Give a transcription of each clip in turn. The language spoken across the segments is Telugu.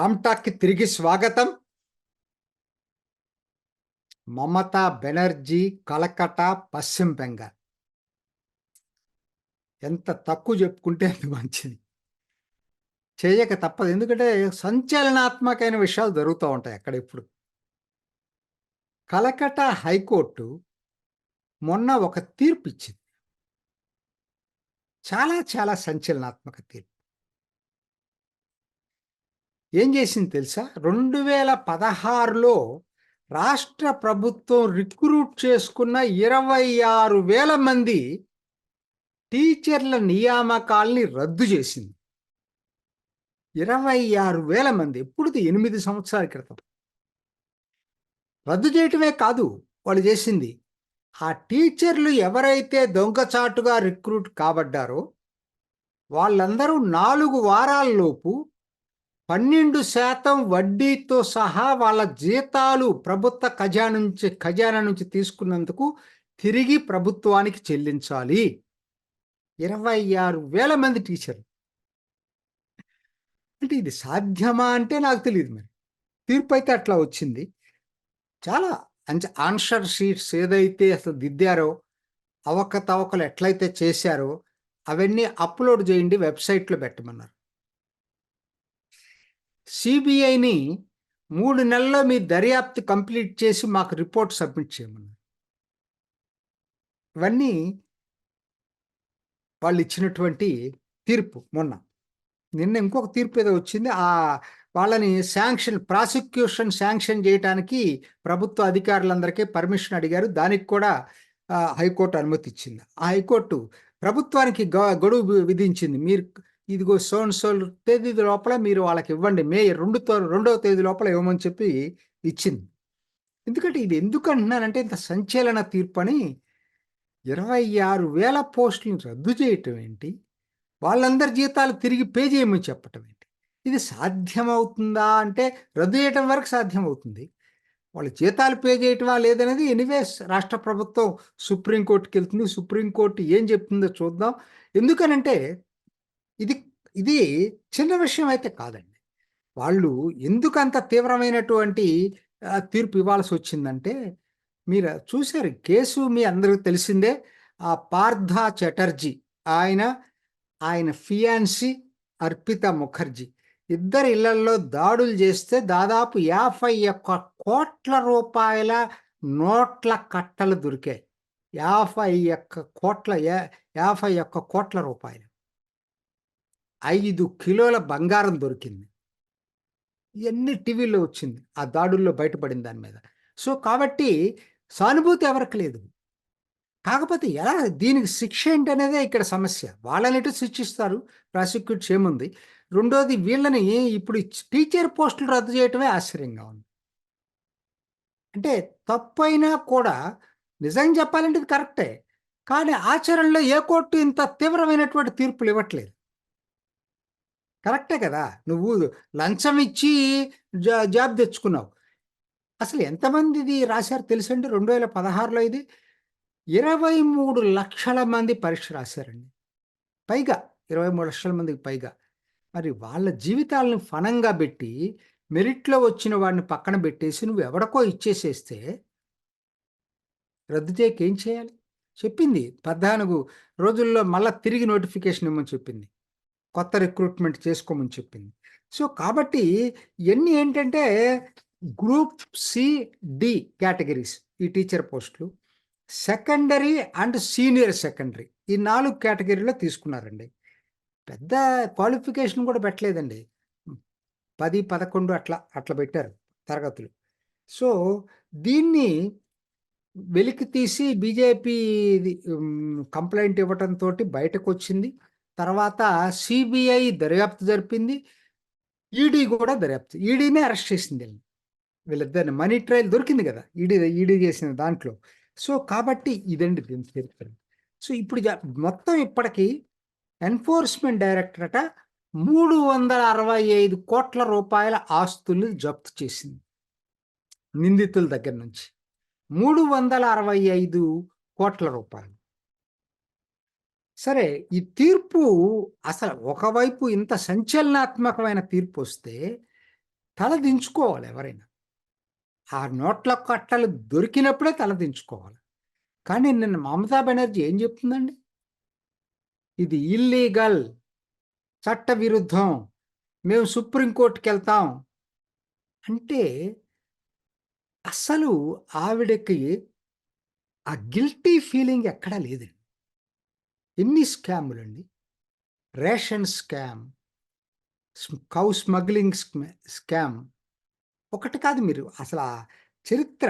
రామ్టాక్కి తిరిగి స్వాగతం. మమతా బెనర్జీ కలకటా పశ్చిమ బెంగాల్. ఎంత తక్కువ చెప్పుకుంటే అంత మంచిది. చేయక తప్పదు. ఎందుకంటే సంచలనాత్మకమైన విషయాలు జరుగుతూ ఉంటాయి అక్కడ ఇప్పుడు. కలకటా హైకోర్టు మొన్న ఒక తీర్పు ఇచ్చింది. చాలా చాలా సంచలనాత్మక తీర్పు. ఏం చేసింది తెలుసా? రెండు వేల పదహారులో రాష్ట్ర ప్రభుత్వం రిక్రూట్ చేసుకున్న ఇరవై ఆరు వేల మంది టీచర్ల నియామకాల్ని రద్దు చేసింది. ఇరవై ఆరు వేల మంది ఎప్పుడుది? ఎనిమిది సంవత్సరాల క్రితం. రద్దు చేయటమే కాదు వాళ్ళు చేసింది. ఆ టీచర్లు ఎవరైతే దొంగచాటుగా రిక్రూట్ కాబడ్డారో వాళ్ళందరూ నాలుగు వారాల్లోపు పన్నెండు శాతం వడ్డీతో సహా వాళ్ళ జీతాలు ప్రభుత్వ ఖజానా నుంచి ఖజానా నుంచి తీసుకున్నందుకు తిరిగి ప్రభుత్వానికి చెల్లించాలి. ఇరవై ఆరు వేల మంది టీచర్లు. అంటే ఇది సాధ్యమా అంటే నాకు తెలియదు మరి. తీర్పు అయితే అట్లా వచ్చింది. చాలా ఆన్సర్ షీట్స్ ఏదైతే అసలు దిద్దారో అవకతవకలు ఎట్లయితే చేశారో అవన్నీ అప్లోడ్ చేయండి వెబ్సైట్లో పెట్టమన్నారు. సిబిఐని మూడు నెలల్లో మీ దర్యాప్తు కంప్లీట్ చేసి మాకు రిపోర్ట్ సబ్మిట్ చేయమన్నారు. ఇవన్నీ వాళ్ళు ఇచ్చినటువంటి తీర్పు మొన్న. నిన్న ఇంకొక తీర్పు ఏదో వచ్చింది. ఆ వాళ్ళని శాంక్షన్ ప్రాసిక్యూషన్ శాంక్షన్ చేయడానికి ప్రభుత్వ అధికారులందరికీ పర్మిషన్ అడిగారు. దానికి కూడా హైకోర్టు అనుమతి ఇచ్చింది. ఆ హైకోర్టు ప్రభుత్వానికి గడువు విధించింది. మీరు ఇదిగో సోన్ సోల్ తేదీ లోపల మీరు వాళ్ళకి ఇవ్వండి. మే రెండు రెండవ తేదీ లోపల ఇవ్వమని చెప్పి ఇచ్చింది. ఎందుకంటే ఇది ఎందుకు అంటున్నానంటే ఇంత సంచలన తీర్పు అని ఇరవై ఆరు వేల పోస్టులను రద్దు చేయటం ఏంటి? వాళ్ళందరి జీతాలు తిరిగి పే చేయమని చెప్పటం ఏంటి? ఇది సాధ్యమవుతుందా అంటే రద్దు చేయటం వరకు సాధ్యమవుతుంది. వాళ్ళ జీతాలు పే చేయటమా లేదనేది ఎనీవేస్ రాష్ట్ర ప్రభుత్వం సుప్రీంకోర్టుకి వెళ్తుంది. సుప్రీంకోర్టు ఏం చెప్తుందో చూద్దాం. ఎందుకనంటే ఇది ఇది చిన్న విషయం అయితే కాదండి. వాళ్ళు ఎందుకు అంత తీవ్రమైనటువంటి తీర్పు ఇవ్వాల్సి వచ్చిందంటే మీరు చూశారు కేసు మీ అందరికి తెలిసిందే ఆ పార్థ చటర్జీ ఆయన ఆయన ఫియాన్సీ అర్పిత ముఖర్జీ. ఇద్దరు ఇళ్ళలో దాడులు చేస్తే దాదాపు యాభై ఒక్క కోట్ల రూపాయల నోట్ల కట్టలు దొరికాయి. యాభై ఒక్క కోట్ల యాభై ఒక్క కోట్ల రూపాయలు. ఐదు కిలోల బంగారం దొరికింది. ఇవన్నీ టీవీలో వచ్చింది. ఆ దాడుల్లో బయటపడింది దాని మీద. సో కాబట్టి సానుభూతి ఎవరికి లేదు. కాకపోతే ఎలా దీనికి శిక్ష ఏంటనేదే ఇక్కడ సమస్య. వాళ్ళనిటో శిక్షిస్తారు? ప్రాసిక్యూట్ చేయముంది రెండోది వీళ్ళని ఇప్పుడు టీచర్ పోస్టులు రద్దు చేయటమే ఆశ్చర్యంగా ఉంది. అంటే తప్పైనా కూడా నిజంగా చెప్పాలంటే ఇది కరెక్టే. కానీ ఆచరణలో ఏ కోర్టు ఇంత తీవ్రమైనటువంటి తీర్పులు ఇవ్వట్లేదు. కరెక్టే కదా. నువ్వు లంచం ఇచ్చి జా జాబ్ తెచ్చుకున్నావు. అసలు ఎంతమందిది రాశారు తెలుసండి? రెండు వేల పదహారులో ఇది. ఇరవై మూడు లక్షల మంది పరీక్ష రాశారండి. పైగా ఇరవై మూడు లక్షల మందికి పైగా. మరి వాళ్ళ జీవితాలను ఫణంగా పెట్టి మెరిట్లో వచ్చిన వాడిని పక్కన పెట్టేసి నువ్వు ఎవరికో ఇచ్చేసేస్తే రద్దు చేయక ఏం చేయాలి? చెప్పింది. పద్నాలుగు రోజుల్లో మళ్ళీ తిరిగి నోటిఫికేషన్ ఇవ్వమని చెప్పింది. కొత్త రిక్రూట్మెంట్ చేసుకోమని చెప్పింది. సో కాబట్టి ఇవన్నీ ఏంటంటే గ్రూప్ సి డి కేటగిరీస్ ఈ టీచర్ పోస్టులు. సెకండరీ అండ్ సీనియర్ సెకండరీ ఈ నాలుగు కేటగిరీలో తీసుకున్నారండి. పెద్ద క్వాలిఫికేషన్ కూడా పెట్టలేదండి. పది పదకొండు అట్లా అట్లా పెట్టారు తరగతులు. సో దీన్ని వెలికి తీసి బీజేపీ కంప్లైంట్ ఇవ్వటంతో బయటకు వచ్చింది తర్వాత సిబిఐ దర్యాప్తు జరిపింది. ఈడీ కూడా దర్యాప్తు. ఈడీనే అరెస్ట్ చేసింది వీళ్ళిద్దరిని మనీ ట్రయల్ దొరికింది కదా. ఈడీ ఈడీ చేసిన దాంట్లో. సో కాబట్టి ఇదండి దీని చరిత్ర. సో ఇప్పుడు మొత్తం ఇప్పటికీ ఎన్ఫోర్స్మెంట్ డైరెక్టరట మూడు వందల అరవై ఐదు కోట్ల రూపాయల ఆస్తులు జప్తు చేసింది. నిందితుల దగ్గర నుంచి. మూడు వందల అరవై ఐదు కోట్ల రూపాయలు. సరే ఈ తీర్పు అసలు ఒకవైపు ఇంత సంచలనాత్మకమైన తీర్పు వస్తే తల దించుకోవాలి ఎవరైనా. ఆ నోట్ల కట్టలు దొరికినప్పుడే తల దించుకోవాలి. కానీ నిన్న మమతా బెనర్జీ ఏం చెప్తుందండి? ఇది ఇల్లీగల్ చట్ట విరుద్ధం మేము సుప్రీంకోర్టుకి వెళ్తాం అంటే అసలు ఆవిడకి ఆ గిల్టీ ఫీలింగ్ ఎక్కడా లేదండి. ఎన్ని స్కాములు అండి ration scam cow smuggling scam. ఒకటి కాదు మీరు అసలు ఆ చరిత్ర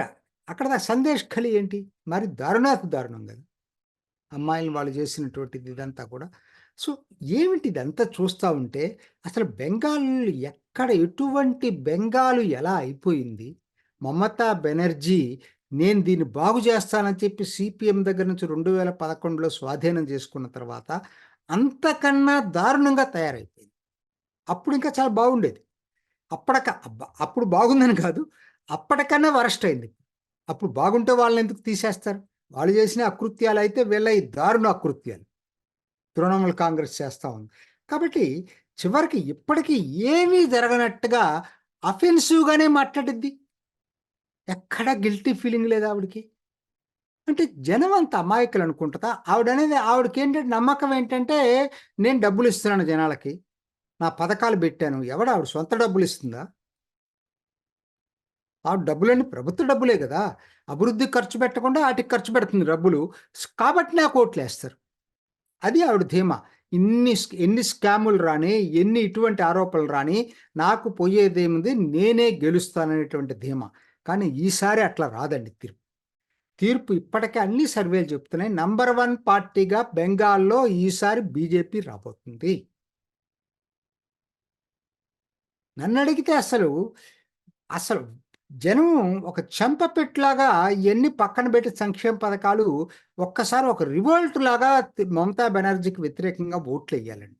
అక్కడ సందేశ్ ఖలి ఏంటి? మరి దారుణాతి దారుణం కదా. అమ్మాయిలు వాళ్ళు చేసినటువంటిది ఇదంతా కూడా. సో ఏమిటి ఇదంతా చూస్తూ ఉంటే అసలు బెంగాల్ ఎక్కడ ఎటువంటి బెంగాలు ఎలా అయిపోయింది? మమతా బెనర్జీ నేను దీన్ని బాగు చేస్తానని చెప్పి సిపిఎం దగ్గర నుంచి రెండు వేల పదకొండులో స్వాధీనం చేసుకున్న తర్వాత అంతకన్నా దారుణంగా తయారైపోయింది. అప్పుడు ఇంకా చాలా బాగుండేది. అప్పటిక అప్పుడు బాగుందని కాదు అప్పటికన్నా వరస్ట్ అయింది. అప్పుడు బాగుంటే వాళ్ళని ఎందుకు తీసేస్తారు? వాళ్ళు చేసిన అకృత్యాలు అయితే వీళ్ళ ఈ దారుణ అకృత్యాలు. తృణమూల్ కాంగ్రెస్ చేస్తూ ఉంది. కాబట్టి చివరికి ఇప్పటికీ ఏమీ జరగనట్టుగా అఫెన్సివ్గానే మాట్లాడిద్ది. ఎక్కడా గిల్టీ ఫీలింగ్ లేదు ఆవిడకి. అంటే జనం అంత అమాయకులు అనుకుంటుందా? ఆవిడ అనేది ఆవిడకి ఏంటంటే నమ్మకం ఏంటంటే నేను డబ్బులు ఇస్తున్నాను జనాలకి. నా పథకాలు పెట్టాను. ఎవడు ఆవిడ? సొంత డబ్బులు ఇస్తుందా? ఆవిడ డబ్బులన్నీ ప్రభుత్వ డబ్బులే కదా. అభివృద్ధి ఖర్చు పెట్టకుండా వాటికి ఖర్చు పెడుతుంది డబ్బులు. కాబట్టి నాకు ఓట్లు వేస్తారు. అది ఆవిడ ధీమా. ఇన్ని ఎన్ని స్కాములు రాని ఎన్ని ఇటువంటి ఆరోపణలు రాని నాకు పోయేదేముంది నేనే గెలుస్తాననేటువంటి ధీమా. కానీ ఈసారి అట్లా రాదండి తీర్పు. తీర్పు ఇప్పటికే అన్ని సర్వేలు చెప్తున్నాయి. నంబర్ వన్ పార్టీగా బెంగాల్లో ఈసారి బీజేపీ రాబోతుంది. నన్ను అడిగితే అసలు అసలు జనం ఒక చెంపపెట్టులాగా ఎన్ని పక్కన పెట్టి సంక్షేమ పథకాలు ఒక్కసారి ఒక రివోల్ట్ లాగా మమతా బెనర్జీకి వ్యతిరేకంగా ఓట్లు వేయాలండి.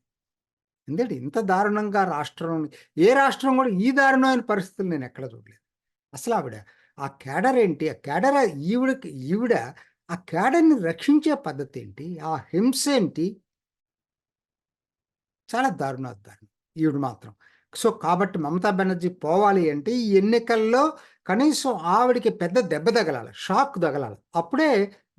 ఎందుకంటే ఇంత దారుణంగా రాష్ట్రం ఏ రాష్ట్రం కూడా ఈ దారుణమైన పరిస్థితులు నేను ఎక్కడ చూడలేదు. అసలు ఆవిడ ఆ క్యాడర్ ఏంటి ఆ క్యాడర్ ఈవిడకి ఈవిడ ఆ క్యాడర్ని రక్షించే పద్ధతి ఏంటి ఆ హింస ఏంటి చాలా దారుణ దారుణం ఈవిడ మాత్రం. సో కాబట్టి మమతా బెనర్జీ పోవాలి అంటే ఈ ఎన్నికల్లో కనీసం ఆవిడకి పెద్ద దెబ్బ తగలాలి షాక్ తగలాలి. అప్పుడే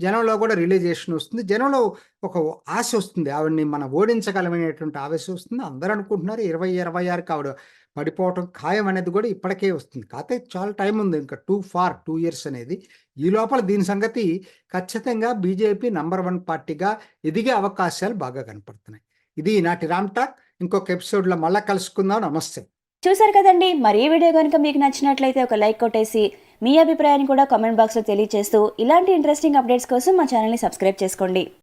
జనంలో కూడా రిలీజేషన్ వస్తుంది. జనంలో ఒక ఆశ వస్తుంది. ఆవిడని మనం ఓడించగలమనేటువంటి ఆవేశం వస్తుంది. అందరూ అనుకుంటున్నారు ఇరవై ఇరవై ఆరుకి ఆవిడ పడిపోవటం ఖాయం అనేది కూడా ఇప్పటికే వస్తుంది. కాకపోతే చాలా టైం ఉంది ఇంకా టూ ఫార్ టూ ఇయర్స్ అనేది. ఈ లోపల దీని సంగతి ఖచ్చితంగా బీజేపీ నంబర్ వన్ పార్టీగా ఎదిగే అవకాశాలు బాగా కనపడుతున్నాయి. ఇది నాటి రామ్ టాక్. ఇంకొక ఎపిసోడ్లో మళ్ళీ కలుసుకుందాం. నమస్తే. చూసారు కదండి మరి ఈ వీడియో కనుక మీకు నచ్చినట్లయితే ఒక లైక్ కొట్టేసి మీ అభిప్రాయాన్ని కూడా కామెంట్ బాక్స్లో తెలియజేస్తూ ఇలాంటి ఇంట్రెస్టింగ్ అప్డేట్స్ కోసం మా ఛానల్ని సబ్స్క్రైబ్ చేసుకోండి.